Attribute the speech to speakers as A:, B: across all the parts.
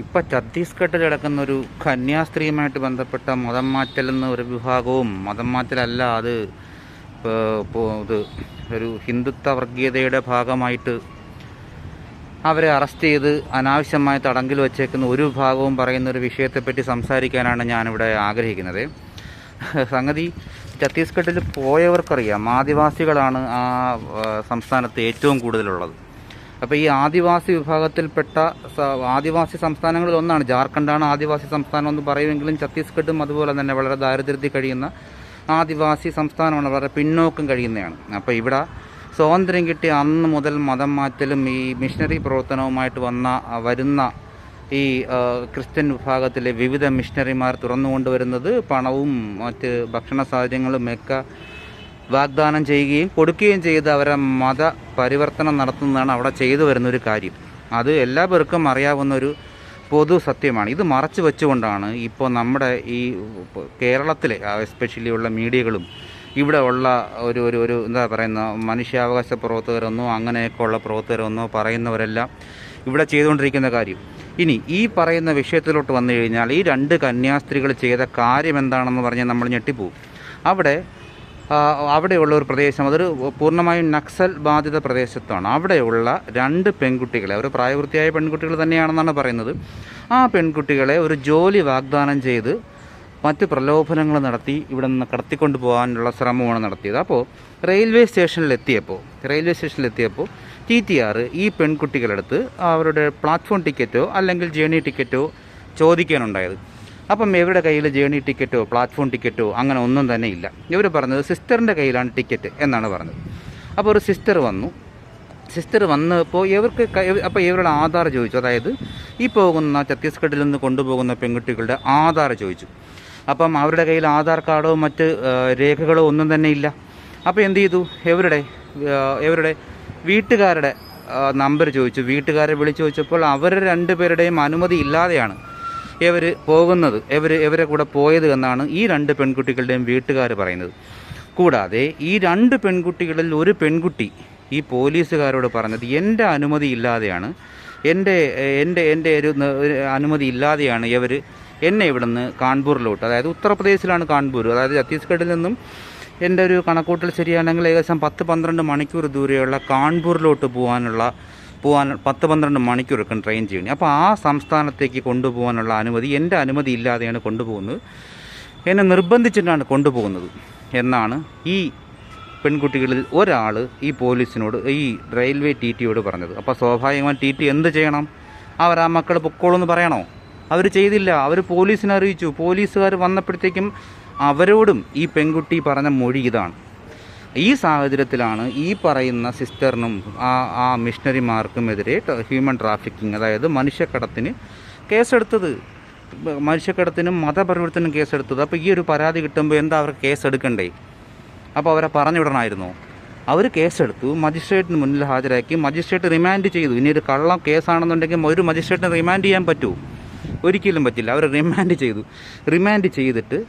A: ഇപ്പം ഛത്തീസ്ഗഡിൽ കിടക്കുന്ന ഒരു കന്യാസ്ത്രീയുമായിട്ട് ബന്ധപ്പെട്ട മതം മാറ്റൽ എന്ന ഒരു വിഭാഗവും മതം മാറ്റലല്ല അത് ഇത് ഒരു ഹിന്ദുത്വ വർഗീയതയുടെ ഭാഗമായിട്ട് അവരെ അറസ്റ്റ് ചെയ്ത് അനാവശ്യമായി തടങ്കിൽ വച്ചേക്കുന്ന ഒരു വിഭാഗവും പറയുന്ന ഒരു വിഷയത്തെപ്പറ്റി സംസാരിക്കാനാണ് ഞാനിവിടെ ആഗ്രഹിക്കുന്നത്. സംഗതി ഛത്തീസ്ഗഡിൽ പോയവർക്കറിയാം ആദിവാസികളാണ് ആ, സംസ്ഥാനത്ത് ഏറ്റവും കൂടുതലുള്ളത്. അപ്പോൾ ഈ ആദിവാസി വിഭാഗത്തിൽപ്പെട്ട ആദിവാസി സംസ്ഥാനങ്ങളിൽ ഒന്നാണ്. ജാർഖണ്ഡാണ് ആദിവാസി സംസ്ഥാനം എന്ന് പറയുമെങ്കിലും ഛത്തീസ്ഗഡും അതുപോലെ തന്നെ വളരെ ദാരിദ്ര്യത്തിൽ കഴിയുന്ന ആദിവാസി സംസ്ഥാനമാണ്. വളരെ പിന്നോക്കം കഴിയുന്നതാണ് അപ്പോൾ ഇവിടെ സ്വാതന്ത്ര്യം കിട്ടിയ അന്ന് മുതൽ മതം മാറ്റലും ഈ മിഷണറി പ്രവർത്തനവുമായിട്ട് വന്ന വരുന്ന ഈ ക്രിസ്ത്യൻ വിഭാഗത്തിലെ വിവിധ മിഷണറിമാർ തുറന്നുകൊണ്ടുവരുന്നത് പണവും മറ്റ് ഭക്ഷണ സാഹചര്യങ്ങളും ഒക്കെ വാഗ്ദാനം ചെയ്യുകയും കൊടുക്കുകയും ചെയ്ത് അവരെ മത പരിവർത്തനം നടത്തുന്നതാണ് അവിടെ ചെയ്തു വരുന്നൊരു കാര്യം. അത് എല്ലാ പേർക്കും അറിയാവുന്ന ഒരു പൊതു സത്യമാണ്. ഇത് മറച്ചു വെച്ചുകൊണ്ടാണ് ഇപ്പോൾ നമ്മുടെ ഈ കേരളത്തിലെ എസ്പെഷ്യലി ഉള്ള മീഡിയകളും ഇവിടെ ഉള്ള ഒരു ഒരു ഒരു എന്താ പറയുന്ന മനുഷ്യാവകാശ പ്രവർത്തകരെന്നോ അങ്ങനെയൊക്കെ ഉള്ള പ്രവർത്തകരെന്നോ പറയുന്നവരെല്ലാം ഇവിടെ ചെയ്തുകൊണ്ടിരിക്കുന്ന കാര്യം. ഇനി ഈ പറയുന്ന വിഷയത്തിലോട്ട് വന്നു കഴിഞ്ഞാൽ ഈ രണ്ട് കന്യാസ്ത്രീകൾ ചെയ്ത കാര്യം എന്താണെന്ന് പറഞ്ഞാൽ നമ്മൾ ഞെട്ടിപ്പോവും. അവിടെ അവിടെയുള്ള ഒരു പ്രദേശം അതൊരു പൂർണമായും നക്സൽ ബാധിത പ്രദേശത്താണ്. അവിടെയുള്ള രണ്ട് പെൺകുട്ടികളെ അവർ പ്രായപൂർത്തിയായ പെൺകുട്ടികൾ തന്നെയാണെന്നാണ് പറയുന്നത്. ആ പെൺകുട്ടികളെ ഒരു ജോലി വാഗ്ദാനം ചെയ്ത് മറ്റ് പ്രലോഭനങ്ങൾ നടത്തി ഇവിടെ നിന്ന് കടത്തിക്കൊണ്ട് പോകാനുള്ള ശ്രമമാണ് നടത്തിയത്. അപ്പോൾ റെയിൽവേ സ്റ്റേഷനിലെത്തിയപ്പോൾ റെയിൽവേ സ്റ്റേഷനിലെത്തിയപ്പോൾ ടി ടി ആർ ഈ പെൺകുട്ടികളെടുത്ത് അവരുടെ പ്ലാറ്റ്ഫോം ടിക്കറ്റോ അല്ലെങ്കിൽ ജേണി ടിക്കറ്റോ ചോദിക്കാനുണ്ടായത്. അപ്പം ഇവരുടെ കയ്യിൽ ജേണി ടിക്കറ്റോ പ്ലാറ്റ്ഫോം ടിക്കറ്റോ അങ്ങനെ ഒന്നും തന്നെ ഇല്ല. ഇവർ പറഞ്ഞത് സിസ്റ്ററിന്റെ കയ്യിലാണ് ടിക്കറ്റ് എന്നാണ് പറഞ്ഞത്. അപ്പോൾ ഒരു സിസ്റ്റർ വന്നു. സിസ്റ്റർ വന്നപ്പോൾ ഇവർക്ക് അപ്പോൾ ഇവരുടെ ആധാർ ചോദിച്ചു. അതായത് ഈ പോകുന്ന ഛത്തീസ്ഗഡിൽ നിന്ന് കൊണ്ടുപോകുന്ന പെൺകുട്ടികളുടെ ആധാർ ചോദിച്ചു. അപ്പം അവരുടെ കയ്യിൽ ആധാർ കാർഡോ മറ്റ് രേഖകളോ ഒന്നും തന്നെ ഇല്ല. അപ്പോൾ എന്ത് ചെയ്തു? ഇവരുടെ ഇവരുടെ വീട്ടുകാരുടെ നമ്പർ ചോദിച്ചു. വീട്ടുകാരെ വിളിച്ചു ചോദിച്ചപ്പോൾ അവർ രണ്ടുപേരുടെയും അനുമതി ഇല്ലാതെയാണ് ഇവർ പോകുന്നത് ഇവർ ഇവരെ കൂടെ പോയത് എന്നാണ് ഈ രണ്ട് പെൺകുട്ടികളുടെയും വീട്ടുകാർ പറയുന്നത്. കൂടാതെ ഈ രണ്ട് പെൺകുട്ടികളിൽ ഒരു പെൺകുട്ടി ഈ പോലീസുകാരോട് പറഞ്ഞത് എന്റെ അനുമതി ഇല്ലാതെയാണ് എന്റെ എന്റെ എന്റെ ഒരു അനുമതി ഇല്ലാതെയാണ് ഇവർ എന്നെ ഇവിടുന്ന് കാൺപൂരിലോട്ട് അതായത് ഉത്തർപ്രദേശിലാണ് കാൺപൂർ അതായത് ഛത്തീസ്ഗഡിൽ നിന്നും എന്റെ ഒരു കണക്കൂട്ടൽ ശരിയാണെങ്കിൽ ഏകദേശം പത്ത് പന്ത്രണ്ട് മണിക്കൂർ ദൂരെയുള്ള കാൺപൂരിലോട്ട് പോകാനുള്ള പോകാൻ പത്ത് പന്ത്രണ്ട് മണിക്കൂർ എടുക്കും ട്രെയിൻ ചെയ്യണം. അപ്പോൾ ആ സംസ്ഥാനത്തേക്ക് കൊണ്ടുപോകാനുള്ള അനുമതി എന്റെ അനുമതി ഇല്ലാതെയാണ് കൊണ്ടുപോകുന്നത്. എന്നെ നിർബന്ധിച്ചിട്ടാണ് കൊണ്ടുപോകുന്നത് എന്നാണ് ഈ പെൺകുട്ടികളിൽ ഒരാൾ ഈ പോലീസിനോട് ഈ റെയിൽവേ ടി ടിയോട് പറഞ്ഞത്. അപ്പോൾ സ്വാഭാവികമായി ടി ടി എന്ത് ചെയ്യണം? അവർ ആ മക്കൾ പൊക്കോളെന്ന് പറയണോ? അവർ ചെയ്തില്ല. അവർ പോലീസിനെ അറിയിച്ചു. പോലീസുകാർ വന്നപ്പോഴത്തേക്കും അവരോടും ഈ പെൺകുട്ടി പറഞ്ഞ മൊഴി ഇതാണ്. ഈ സാഹചര്യത്തിലാണ് ഈ പറയുന്ന സിസ്റ്ററിനും ആ ആ മിഷണറിമാർക്കുമെതിരെ ഹ്യൂമൻ ട്രാഫിക്കിംഗ് അതായത് മനുഷ്യക്കടത്തിന് കേസെടുത്തത്. മനുഷ്യക്കടത്തിനും മതപരിവർത്തനം കേസെടുത്തത്. അപ്പോൾ ഈ ഒരു പരാതി കിട്ടുമ്പോൾ എന്താ അവർക്ക് കേസെടുക്കണ്ടേ? അപ്പോൾ അവരെ പറഞ്ഞു വിടണമായിരുന്നോ അവർ കേസെടുത്തു. മജിസ്ട്രേറ്റിന് മുന്നിൽ ഹാജരാക്കി. മജിസ്ട്രേറ്റ് റിമാൻഡ് ചെയ്തു. ഇനി ഒരു കള്ളം കേസാണെന്നുണ്ടെങ്കിൽ ഒരു മജിസ്ട്രേറ്റിന് റിമാൻഡ് ചെയ്യാൻ പറ്റുമോ ഒരിക്കലും പറ്റില്ല. അവർ റിമാൻഡ് ചെയ്തു. റിമാൻഡ് ചെയ്തിട്ട്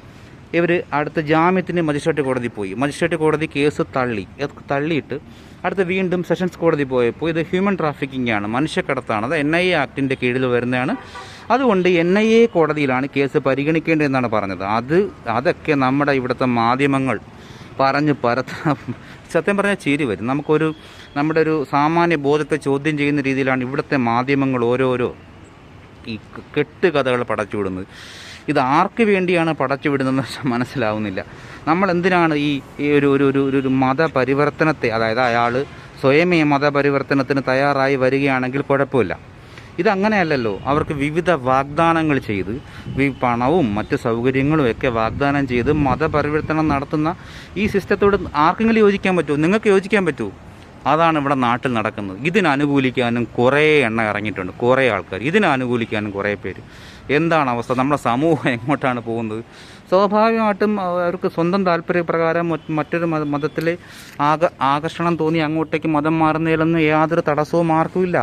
A: ഇവർ അടുത്ത ജാമ്യത്തിന് മജിസ്ട്രേറ്റ് കോടതി പോയി. മജിസ്ട്രേറ്റ് കോടതി കേസ് തള്ളി. തള്ളിയിട്ട് അടുത്ത വീണ്ടും സെഷൻസ് കോടതി പോയപ്പോൾ ഇത് ഹ്യൂമൻ ട്രാഫിക്കിംഗ് ആണ് മനുഷ്യക്കടത്താണ്. അത് എൻ ഐ എ ആക്ടിന്റെ കീഴിൽ വരുന്നതാണ്. അതുകൊണ്ട് എൻ ഐ എ കോടതിയിലാണ് കേസ് പരിഗണിക്കേണ്ടതെന്നാണ് പറഞ്ഞത്. അത് അതൊക്കെ നമ്മുടെ ഇവിടുത്തെ മാധ്യമങ്ങൾ പറഞ്ഞ് പരത്ത സത്യം പറഞ്ഞാൽ ചിരി വരും. നമുക്കൊരു നമ്മുടെ ഒരു സാമാന്യ ബോധത്തെ ചോദ്യം ചെയ്യുന്ന രീതിയിലാണ് ഇവിടുത്തെ മാധ്യമങ്ങൾ ഓരോരോ ഈ കഥകൾ കെട്ടുകഥകൾ പടച്ചുവിടുന്നത്. ഇത് ആർക്ക് വേണ്ടിയാണ് പടച്ചുവിടുന്നതെന്ന് വെച്ചാൽ മനസ്സിലാവുന്നില്ല. നമ്മൾ എന്തിനാണ് ഈ ഒരു ഒരു ഒരു ഒരു- മതപരിവർത്തനത്തെ അതായത് അയാൾ സ്വയമേ മതപരിവർത്തനത്തിന് തയ്യാറായി വരികയാണെങ്കിൽ കുഴപ്പമില്ല. ഇതങ്ങനെയല്ലല്ലോ. അവർക്ക് വിവിധ വാഗ്ദാനങ്ങൾ ചെയ്ത് പണവും മറ്റ് സൗകര്യങ്ങളും ഒക്കെ വാഗ്ദാനം ചെയ്ത് മതപരിവർത്തനം നടത്തുന്ന ഈ സിസ്റ്റത്തോട് ആർക്കെങ്കിലും യോജിക്കാൻ പറ്റുമോ? നിങ്ങൾക്ക് യോജിക്കാൻ പറ്റുമോ? അതാണ് ഇവിടെ നാട്ടിൽ നടക്കുന്നത്. ഇതിനനുകൂലിക്കാനും കുറേ എണ്ണ ഇറങ്ങിയിട്ടുണ്ട്. കുറേ ആൾക്കാർ ഇതിനനുകൂലിക്കാനും കുറേ പേര്. എന്താണ് അവസ്ഥ? നമ്മുടെ സമൂഹം എങ്ങോട്ടാണ് പോകുന്നത്? സ്വാഭാവികമായിട്ടും അവർക്ക് സ്വന്തം താല്പര്യപ്രകാരം മറ്റ് മറ്റൊരു മത മതത്തിലെ ആക ആകർഷണം തോന്നി അങ്ങോട്ടേക്ക് മതം മാറുന്നതിലൊന്നും യാതൊരു തടസ്സവും ആർക്കുമില്ല